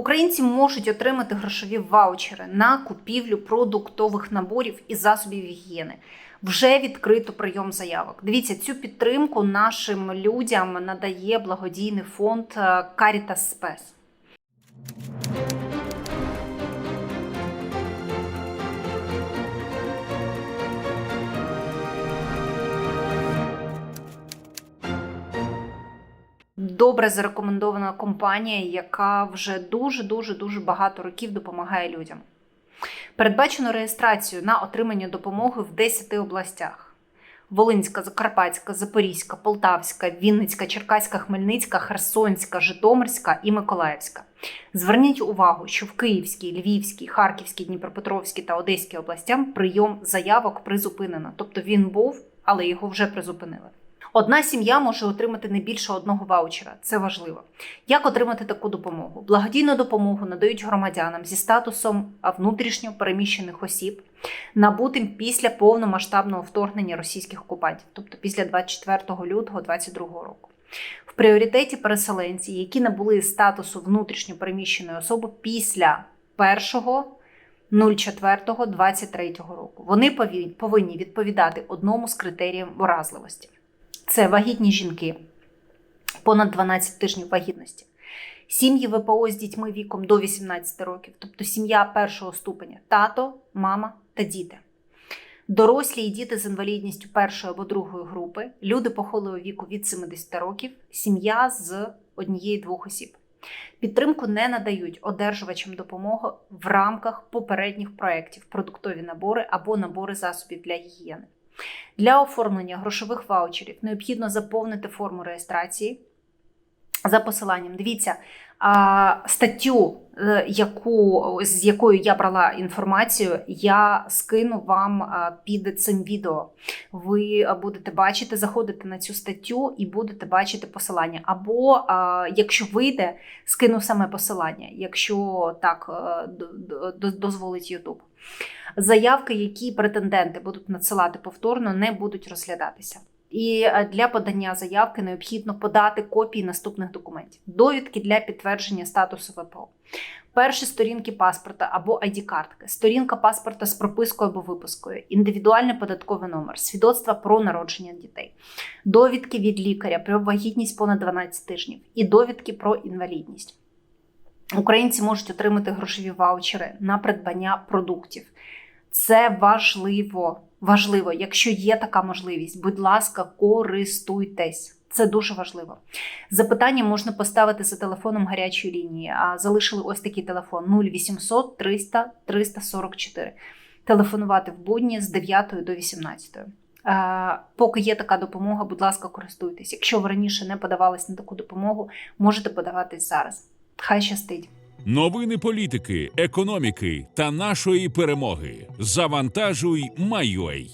Українці можуть отримати грошові ваучери на купівлю продуктових наборів і засобів гігієни. Вже відкрито прийом заявок. Дивіться, цю підтримку нашим людям надає благодійний фонд е, Caritas Spes. Добре зарекомендована компанія, яка вже дуже дуже дуже багато років допомагає людям. Передбачено реєстрацію на отримання допомоги в 10 областях: Волинська, Закарпатська, Запорізька, Полтавська, Вінницька, Черкаська, Хмельницька, Херсонська, Житомирська і Миколаївська. Зверніть увагу, що в Київській, Львівській, Харківській, Дніпропетровській та Одеській областям прийом заявок призупинено. Тобто він був, але його вже призупинили. Одна сім'я може отримати не більше одного ваучера. Це важливо. Як отримати таку допомогу? Благодійну допомогу надають громадянам зі статусом внутрішньо переміщених осіб, набутим після повномасштабного вторгнення російських окупантів, тобто після 24 лютого 2022 року. В пріоритеті переселенці, які набули статусу внутрішньо переміщеної особи після 1.04.23 року. Вони повинні відповідати одному з критеріїв вразливості. Це вагітні жінки понад 12 тижнів вагітності. Сім'ї ВПО з дітьми віком до 18 років, тобто сім'я першого ступеня тато, мама та діти. Дорослі і діти з інвалідністю першої або другої групи, люди похилого віку від 70 років, сім'я з однієї-двох осіб. Підтримку не надають одержувачам допомоги в рамках попередніх проєктів продуктові набори або набори засобів для гігієни. Для оформлення грошових ваучерів необхідно заповнити форму реєстрації за посиланням. Дивіться статтю, е, яку, з якою я брала інформацію, я скину вам під цим відео. Ви будете бачити, заходите на цю статтю і будете бачити посилання. Або, якщо вийде, скину саме посилання, якщо так е, дозволить YouTube. Заявки, які претенденти будуть надсилати повторно, не будуть розглядатися. І е, для подання заявки необхідно подати копії наступних документів: довідки для підтвердження статусу ВПО, перші сторінки паспорта або ID-картки, сторінка паспорта з пропискою або випускою, індивідуальний податковий номер, свідоцтва про народження дітей, довідки від лікаря про вагітність понад 12 тижнів. І довідки про інвалідність. Українці можуть отримати грошові ваучери на придбання продуктів. Це важливо. Важливо, якщо є така можливість, будь ласка, користуйтесь. Це дуже важливо. Запитання можна поставити за телефоном гарячої лінії. А залишили ось такий телефон 0800 300 344. Телефонувати в будні з 9 до 18. Е, Поки є така допомога, будь ласка, користуйтесь. Якщо ви раніше не подавались на таку допомогу, можете подаватись зараз. Хай щастить. Новини політики, економіки та нашої перемоги. Завантажуй Майой.